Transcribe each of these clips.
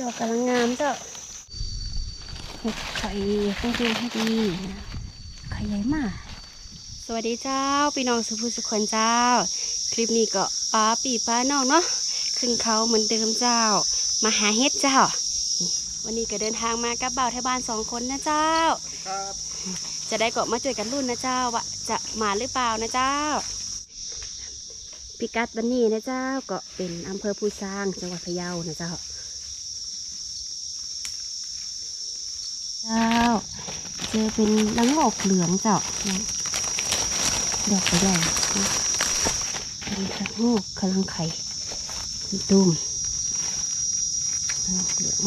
ดอกกำลังงามเจ้าห็ดไข่ข้างเดียวให้ดีไข่ใหญ่มาก สวัสดีเจ้าพี่น้องสุภุสุขคนเจ้า คลิปนี้ก็ป้าปีป้าน้องเนาะขึ้นเขาเหมือนเดิมเจ้า มาหาเห็ดเจ้า วันนี้ก็เดินทางมากับบ่าวไทยบ้านสองคนนะเจ้าครับจะได้เกาะมาเจอกันรุ่นนะเจ้าว่าจะมาหรือเปล่านะเจ้าพิกัดวันนี้นะเจ้าก็เป็นอำเภอภูซางจังหวัดพะเยานะเจ้า เจ้า เจอเป็นละโงกเหลืองเจ้าดอกใหญ่เป็นละโงกกำลังไข่ตุ้มละโงกเหลือง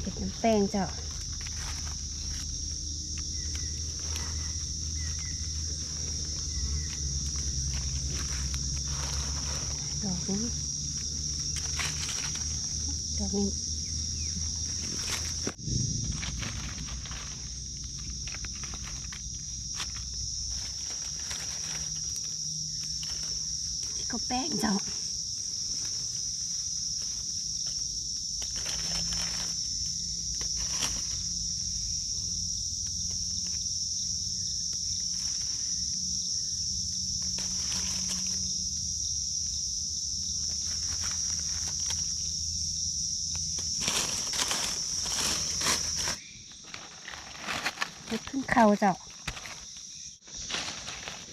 เก็บน้ำแป้งเจ้า ดอกนี้ ดอกนี้ก็ เจ้าเห็ดพึ่งเขาจ้า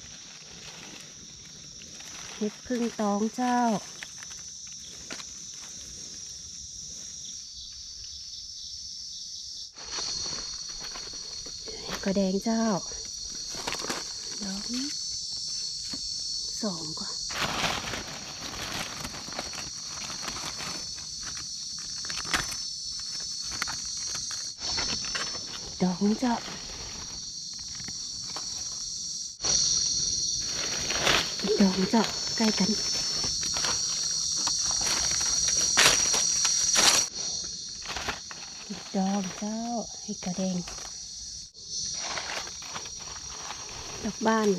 เห็ดพึ่งตองเจ้าเห็ดกระแดงเจ้า ดอกนี้สองก่อนดอกนี้เจ้า อีกดอกเจ้าใกล้กัน ดอกเจ้าให้กระแดง ดอกบ้าน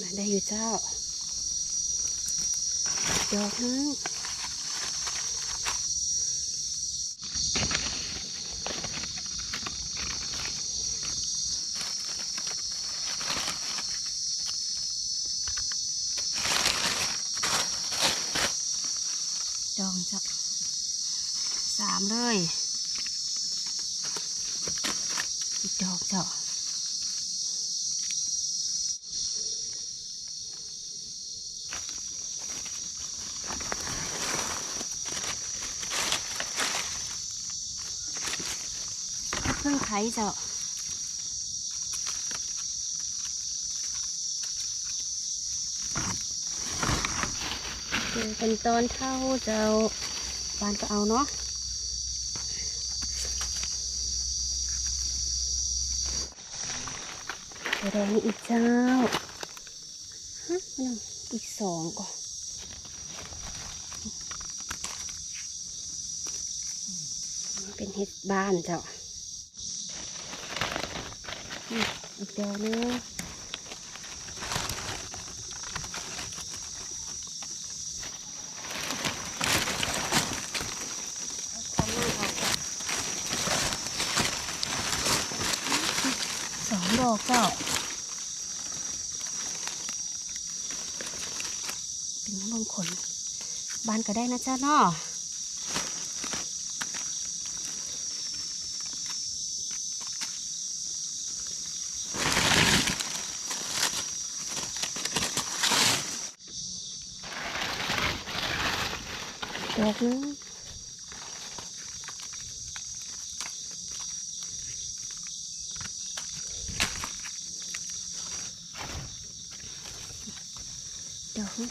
มาได้อยู่เจ้า ดอกนึง ดอกเจ้าสามเลยอีกดอกเจ้าเพิ่งไถเจ้า เป็นตอนเท่าเจ้าปานก็เอาเนาะแดงอีกเจ้าฮะมันเอาอีกสองก่อนเป็นเห็ดบ้านเจ้าอืมอีกดอกนึงสองดอก เจ้าเป็นมงคลบานก็ได้นะจ้าเนาะดอกนึง ดอกนึง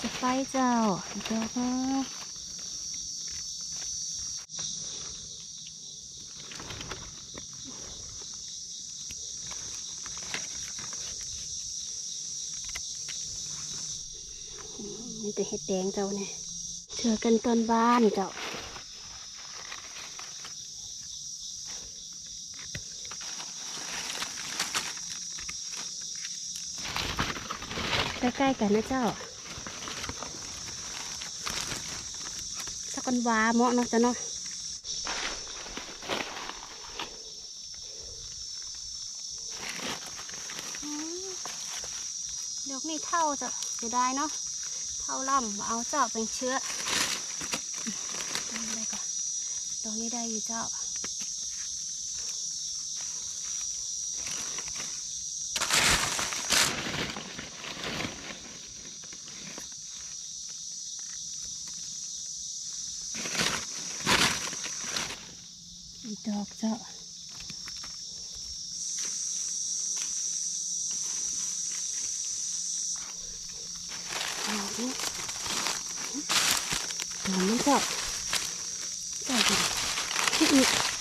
จะไปเจ้าอีกดอกนึงมีแต่เห็ดแดงเจ้าเนี่ยเจอกันตอนบ้านเจ้า ใกล้ๆกันนะเจ้าสักกันวาเหมาะเนาะจ้ะเนาะดอกนี่เท่าจะเสียดายเนาะเท่าล่ำเอาเจ้าเป็นเชื้อได้ก่อนดอกนี้ได้อยู่เจ้า ดอกเจ้าดอกนี้ดอกนี้เจ้าเจ้าดูที่อีกอีก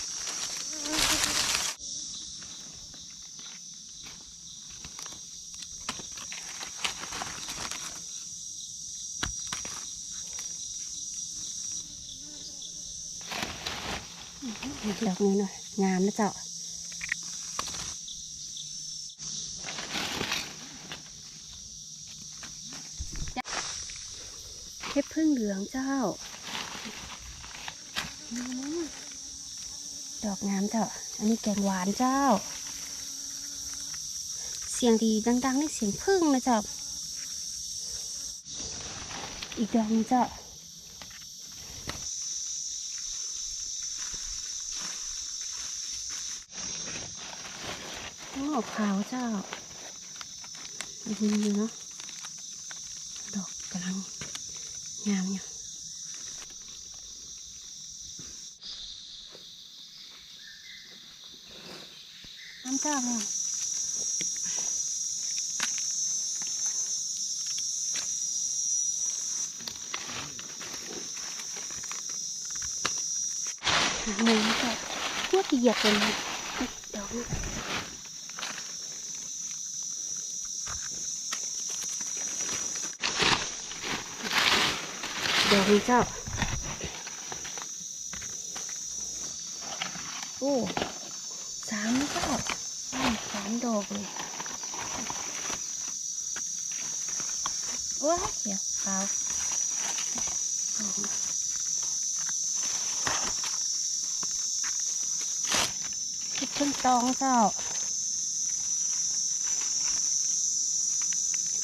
ดอกนี้หน่อยงามนะเจ้าเห็ดพึ่งเหลืองเจ้า ดอกงามเจ้า อันนี้แกงหวานเจ้า เสียงดีดังๆนี่เสียงพึ่งนะเจ้า อีกดอกหนึงเจ้า อ้ขาวเจ้าดีอยู่เนาะ ดอกกำลังงามอยู่น้ำเจ้าเลยหาหมูเจ้าพวกเหยียบเป็นดอกนี้ ดอกนี้เจ้าโอ้สามเจ้าอ้าวสามดอกเลยโอ้ยเดี๋ยวเปล่าคิดถึงตองเจ้า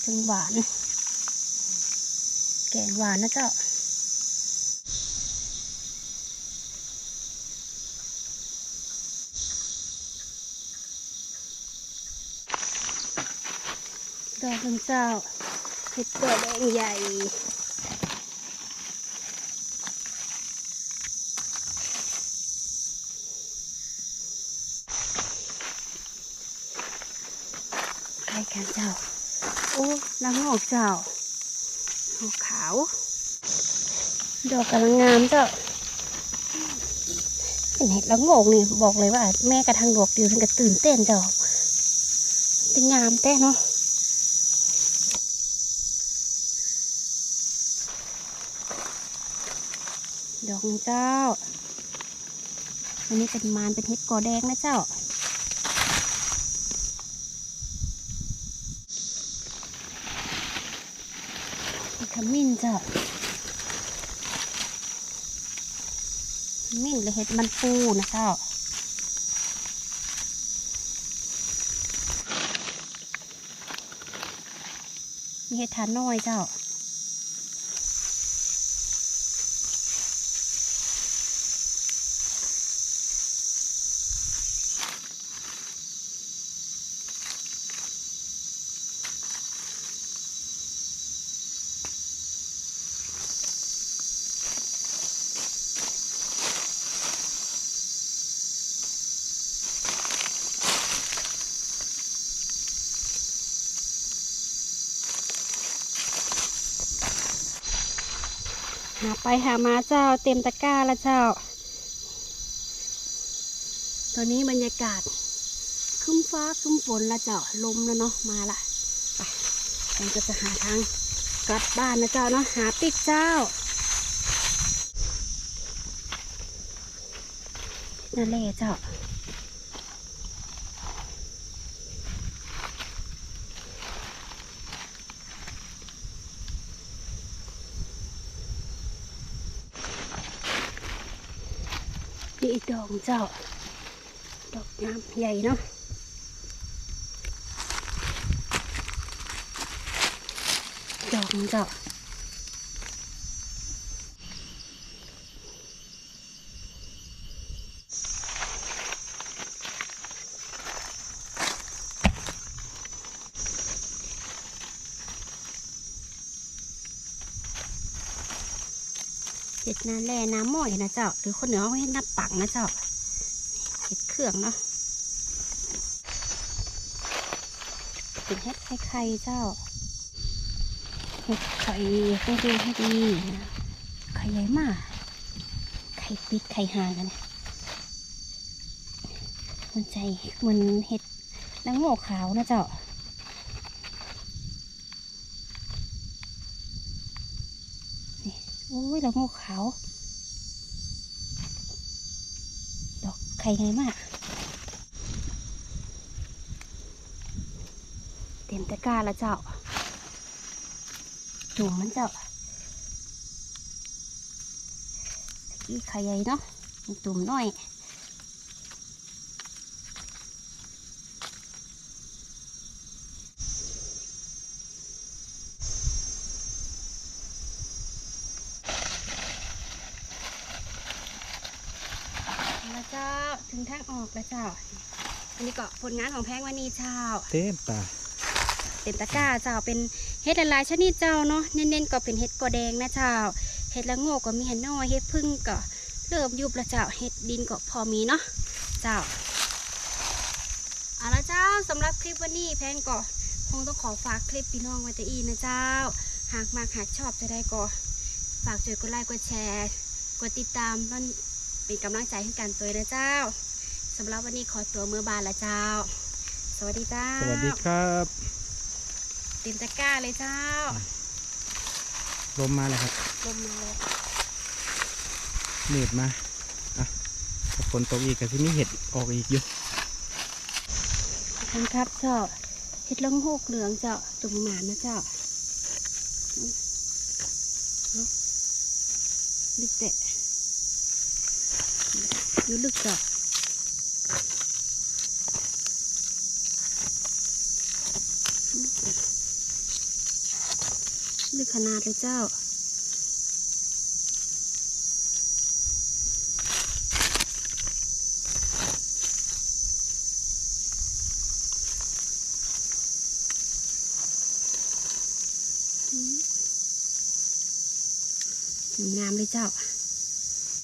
ถึงหวาน แกงหวานนะเจ้า ดอกน้ำเจ้าเห็ดตัวแดงใหญ่ใกล้กันเจ้า โอ้ละงอกเจ้าหอกขาว ดอกกำลังงามเจ้าเป็นเห็ดละโงอกนี่บอกเลยว่า แม่กระทั่งดอกเดียวเพิ่นก็ตื่นเต้นเจ้าเป็นงามแต่เนาะ ดอกเจ้า อันนี้เป็นมานเป็นเห็ดกอแดงนะเจ้า ขมิ้นเจ้าขมิ้นหรือเห็ดมันปูนะเจ้ามีเห็ดทานน้อยเจ้า หาไปหามาเจ้าเต็มตะกร้าแล้วเจ้า ตอนนี้บรรยากาศคึ้มฟ้าคึ้มฝนละเจ้าลมแล้วเนาะมาละไปผมก็จะหาทางกลับบ้านนะเจ้าเนาะหาปิดเจ้านั่นแหละเจ้า ของเจ้า ดอกน้ำใหญ่เนาะดอกของเจ้า น้าแลน้ำหม้อยนะเจ้า หรือคนเหนือเขาเห็ดน้ำปังนะเจ้าเห็ดเครื่องเนาะเป็นเห็ดไข่ไข่เจ้าเห็ดไข่ให้ดูให้ดีไข่ใหญ่มาก ไข่ปิดไข่ห่างกันเนี่ยมันใจมันเห็ดนางโง่ขาวนะเจ้า นี่โอ้ยละโงูขาว ดอกไข่ไงมาก เต็มตะกร้าแล้วเจ้าจุ่มมันเจ้าตะกี้ไข่ใหญ่เนาะตุ่มน้อย แล้วเจ้าถึง ทางออกแล้วเจ้า อันนี้ก็ผลงานของแพงวันนี้เจ้า เต็มตาเต็มตะกร้าเจ้าเป็นเห็ดหลายๆชนิดเจ้าเนาะเน้นๆก็เป็นเห็ดกอแดงนะเจ้าเห็ดละโงกก็มีเห็ดน้อยเห็ดพึ่งก็เริ่มยุบแล้วเจ้าเห็ดดินก็พอมีเนาะเจ้าเอาละเจ้าสำหรับคลิปวันนี้แพงก็คงต้องขอฝากคลิปพี่น้องไว้แต่อีนะเจ้า หากมากหากชอบจะได้ก็ฝากช่วยกดไลค์กดแชร์ กดติดตามมันเป็นกำลังใจให้กันตัวนะเจ้า สำหรับวันนี้ขอตัวมือบานละเจ้า สวัสดีเจ้าสวัสดีครับเต็มตะกร้าเลยเจ้า ลมมาแล้วครับลมมาเลยเนืดมาอะถ้าฝนตกอีกก็สิมีเห็ดออกอีกอยู่ขอบคุณครับเจ้าเห็ดละโงกเหลืองเจ้าตุ่มหมานะเจ้าอืมเอาลึกเตะอยู่ลึกเจ้า ลึกขนาดเลยเจ้างามเลยเจ้า